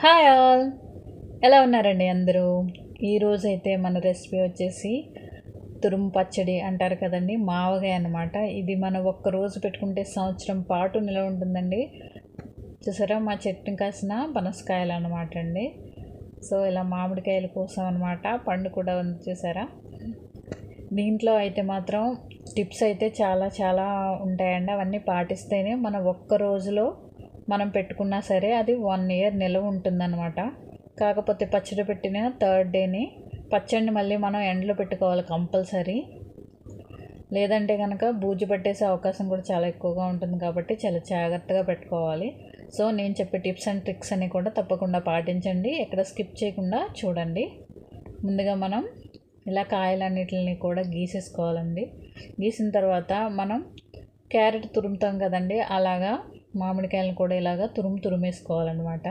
Hi all ఎలా ఉన్నారండి అందరూ? ఈరోజు అయితే మన రెసిపీ వచ్చేసి తురుము పచ్చడి అంటారు కదండి మావగాయ అన్నమాట. ఇది మనం ఒక్క రోజు పెట్టుకుంటే సంవత్సరం పాటు నిలవ ఉంటుందండి. చూసారా మా చెట్టుని కాసిన పనసకాయలు అనమాట అండి. సో ఇలా మామిడికాయలు కోసం అనమాట పండు కూడా ఉంది చూసారా? దీంట్లో అయితే మాత్రం టిప్స్ అయితే చాలా చాలా ఉంటాయండి. అవన్నీ పాటిస్తేనే మనం ఒక్క రోజులో మనం పెట్టుకున్నా సరే అది వన్ ఇయర్ నిల్వ ఉంటుందన్నమాట. కాకపోతే పచ్చడి పెట్టిన థర్డ్ డేని పచ్చడిని మళ్ళీ మనం ఎండలో పెట్టుకోవాలి కంపల్సరీ లేదంటే కనుక బూజు పట్టేసే అవకాశం కూడా చాలా ఎక్కువగా ఉంటుంది కాబట్టి చాలా జాగ్రత్తగా పెట్టుకోవాలి. సో నేను చెప్పే టిప్స్ అండ్ ట్రిక్స్ అన్ని కూడా తప్పకుండా పాటించండి. ఎక్కడ స్కిప్ చేయకుండా చూడండి. ముందుగా మనం ఇలా కాయలన్నిటిని కూడా గీసేసుకోవాలండి. గీసిన తర్వాత మనం క్యారెట్ తురుముతాం కదండి అలాగా మామిడికాయలను కూడా ఇలాగా తురుము తురుమేసుకోవాలన్నమాట.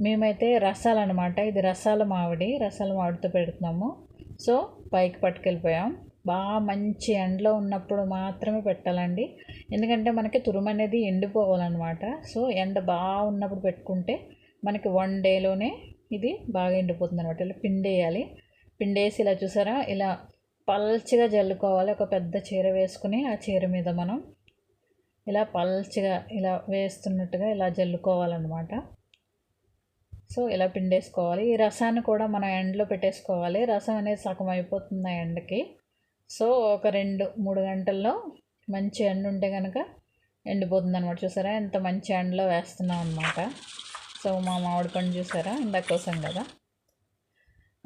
మేమైతే రసాలు అనమాట ఇది రసాల మామిడి రసాల మామిడితో పెడుతున్నాము. సో పైకి పట్టుకెళ్ళిపోయాం. బాగా మంచి ఎండలో ఉన్నప్పుడు మాత్రమే పెట్టాలండి. ఎందుకంటే మనకి తురుము అనేది ఎండిపోవాలన్నమాట. సో ఎండ బాగా ఉన్నప్పుడు పెట్టుకుంటే మనకి వన్ డేలోనే ఇది బాగా ఎండిపోతుంది అనమాట ఇలా పిండేయాలి. పిండేసి ఇలా చూసారా? ఇలా పల్చగా జల్లుకోవాలి. ఒక పెద్ద చీర వేసుకుని ఆ చీర మీద మనం ఇలా పల్చగా ఇలా వేస్తున్నట్టుగా ఇలా జల్లుకోవాలన్నమాట. సో ఇలా పిండేసుకోవాలి. ఈ రసాన్ని కూడా మనం ఎండలో పెట్టేసుకోవాలి. రసం అనేది సగం అయిపోతుంది ఆ ఎండకి. సో ఒక రెండు మూడు గంటల్లో మంచి ఎండ ఉంటే కనుక ఎండిపోతుంది అనమాట చూసారా? ఎంత మంచి ఎండలో వేస్తున్నాం అనమాట సో మా మామిడి పండు చూసారా? ఇందాక కోసం కదా.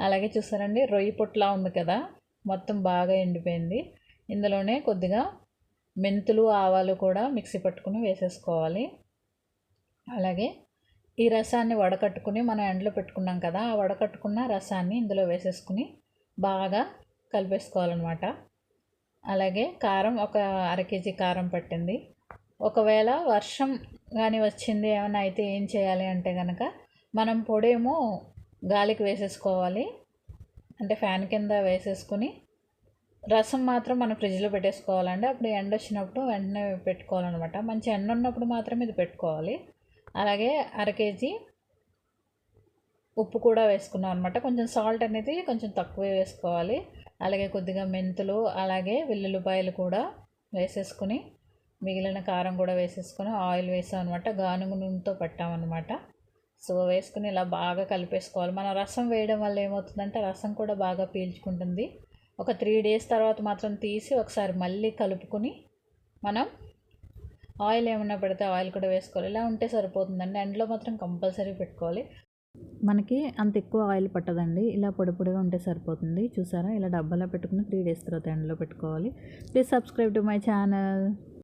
అలాగే చూసారండి రొయ్యి పొట్లా ఉంది కదా. మొత్తం బాగా ఎండిపోయింది. ఇందులోనే కొద్దిగా మెంతులు ఆవాలు కూడా మిక్సీ పట్టుకుని వేసేసుకోవాలి. అలాగే ఈ రసాన్ని వడకట్టుకుని మనం ఎండలో పెట్టుకున్నాం కదా ఆ వడకట్టుకున్న రసాన్ని ఇందులో వేసేసుకుని బాగా కలిపేసుకోవాలన్నమాట. అలాగే కారం ఒక అర కేజీ కారం పట్టింది. ఒకవేళ వర్షం కానీ వచ్చింది ఏమైనా అయితే ఏం చేయాలి అంటే కనుక మనం పొడేమో గాలికి వేసేసుకోవాలి. అంటే ఫ్యాన్ కింద వేసేసుకుని రసం మాత్రం మనం ఫ్రిడ్జ్లో పెట్టేసుకోవాలండి. అప్పుడు ఎండ వచ్చినప్పుడు వెంటనే పెట్టుకోవాలన్నమాట. మంచి ఎండ ఉన్నప్పుడు మాత్రం ఇది పెట్టుకోవాలి. అలాగే అర కేజీ ఉప్పు కూడా వేసుకున్నాం అనమాట కొంచెం సాల్ట్ అనేది కొంచెం తక్కువే వేసుకోవాలి. అలాగే కొద్దిగా మెంతులు అలాగే వెల్లుల్లిపాయలు కూడా వేసేసుకుని మిగిలిన కారం కూడా వేసేసుకొని ఆయిల్ వేసాం అనమాట గానుగు నూనెతో పెట్టామన్నమాట. సో వేసుకుని ఇలా బాగా కలిపేసుకోవాలి. మన రసం వేయడం వల్ల ఏమవుతుందంటే రసం కూడా బాగా పీల్చుకుంటుంది. ఒక త్రీ డేస్ తర్వాత మాత్రం తీసి ఒకసారి మళ్ళీ కలుపుకొని మనం ఆయిల్ ఏమన్నా పెడితే ఆయిల్ కూడా వేసుకోవాలి. ఇలా ఉంటే సరిపోతుందండి. ఎండ్లో మాత్రం కంపల్సరీ పెట్టుకోవాలి. మనకి అంత ఎక్కువ ఆయిల్ పట్టదండి. ఇలా పొడి పొడిగా ఉంటే సరిపోతుంది. చూసారా? ఇలా డబ్బాలో పెట్టుకుని త్రీ డేస్ తర్వాత ఎండ్లో పెట్టుకోవాలి. Please subscribe to my channel